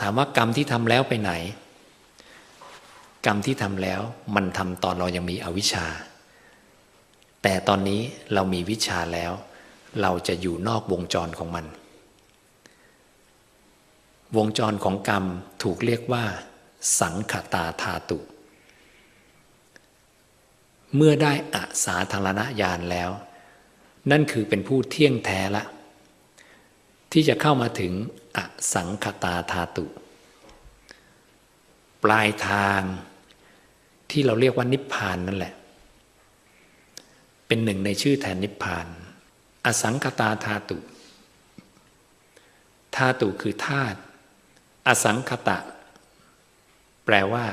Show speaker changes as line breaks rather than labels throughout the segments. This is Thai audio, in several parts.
ถามว่ากรรมที่ทำแล้วไปไหน กรรมที่ทำแล้วมันทำตอนเรายังมีอวิชชา แต่ตอนนี้เรามีวิชาแล้ว เราจะอยู่นอกวงจรของมัน วงจรของกรรมถูกเรียกว่า สังขตาธาตุ เมื่อได้อสาธารณญาณแล้ว นั่นคือเป็นผู้เที่ยงแท้ละ ที่จะเข้ามาถึงอสังขตาธาตุ ปลายทางที่เราเรียกว่านิพพานนั่นแหละ เป็นหนึ่งในชื่อแทนนิพพาน อสังขตาธาตุธาตุคือธาตุอสังขตะ แปลว่า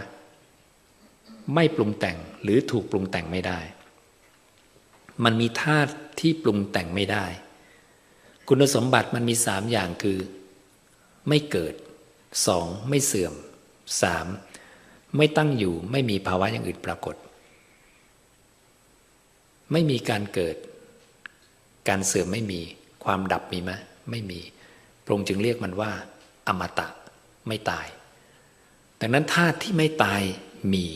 ไม่ปรุงแต่งหรือถูกปรุงแต่งไม่ได้ มันมีธาตุที่ปรุงแต่งไม่ได้ คุณสมบัติมันมีสามอย่างคือ ไม่เกิดสองไม่เสื่อมสามไม่ตั้งอยู่ไม่มีภาวะอย่างอื่นปรากฏ ไม่มีการเกิด การเสื่อมไม่มีความดับมีไหมไม่มีพระองค์จึงเรียกมันว่า อมตะไม่ตาย ดังนั้นธาตุที่ไม่ตายมี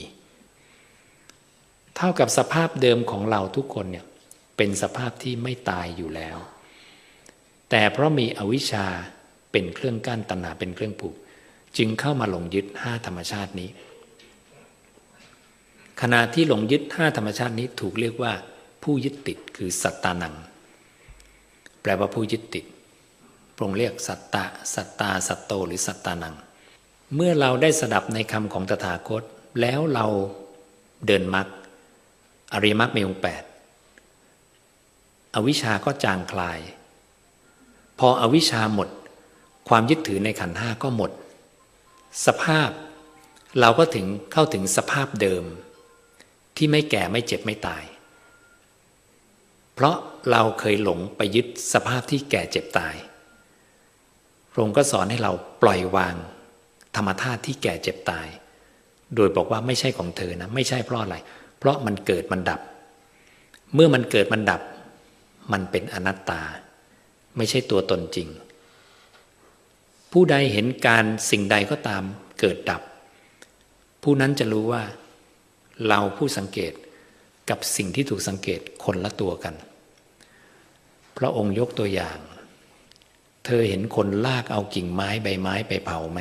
เท่ากับสภาพเดิมของเราทุกคนเนี่ยเป็นสภาพที่ไม่ตายอยู่แล้ว แต่เพราะมีอวิชชาเป็นเครื่องกั้นตัณหาเป็นเครื่องผูก จึงเข้ามาหลงยึดห้าธรรมชาตินี้ ขณะที่หลงยึดห้าธรรมชาตินี้ถูกเรียกว่า ผู้ยึดติดคือสัตตานัง แปลว่าผู้ยึดติดพระองค์เรียกสัตตะสัตตาสัตโตหรือสัตตานัง เมื่อเราได้สดับในคำของตถาคต แล้วเราเดินมรรคอริมรรคมีองแปดอวิชาก็จางคลาย พออวิชชาหมด ความยึดถือในขันธ์ห้าก็หมด สภาพเราก็ถึงเข้าถึงสภาพเดิม ที่ไม่แก่ไม่เจ็บไม่ตาย เพราะเราเคยหลงไปยึดสภาพที่แก่เจ็บตายพระองค์ก็สอนให้เราปล่อยวาง ธรรมธาตุที่แก่เจ็บตาย โดยบอกว่าไม่ใช่ของเธอนะ ไม่ใช่เพราะอะไร เพราะมันเกิดมันดับ เมื่อมันเกิดมันดับ มันเป็นอนัตตา ไม่ใช่ตัวตนจริง ผู้ใดเห็นการสิ่งใดก็ตามเกิดดับ ผู้นั้นจะรู้ว่า เราผู้สังเกตกับสิ่งที่ถูกสังเกตคนละตัวกัน พระองค์ยกตัวอย่าง เธอเห็นคนลากเอากิ่งไม้ใบไม้ไปเผาไหม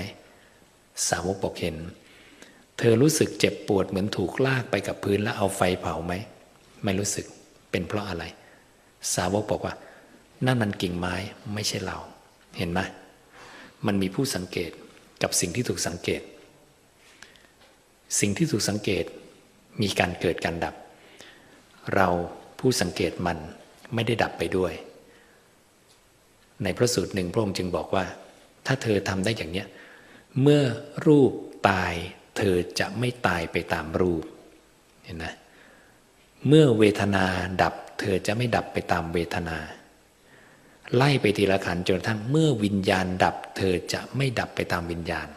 สาวกบอกเห็น เธอรู้สึกเจ็บปวดเหมือนถูกลากไปกับพื้นแล้วเอาไฟเผาไหม ไม่รู้สึกเป็นเพราะอะไร สาวกบอกว่า นั่นมันกิ่งไม้ไม่ใช่เรา เห็นไหมมันมีผู้สังเกตกับสิ่งที่ถูกสังเกต สิ่งที่ถูกสังเกตมีการเกิดการดับ เราผู้สังเกตมันไม่ได้ดับไปด้วย ในพระสูตรหนึ่งพระองค์จึงบอกว่า ถ้าเธอทำได้อย่างเนี้ยเมื่อรูปตาย เธอจะไม่ตายไปตามรูปเห็นไหมเมื่อเวทนาดับ เธอจะไม่ดับไปตามเวทนา ไล่ไปทีละขันจนกระทั่งเมื่อวิญญาณดับ เธอจะไม่ดับไปตามวิญญาณ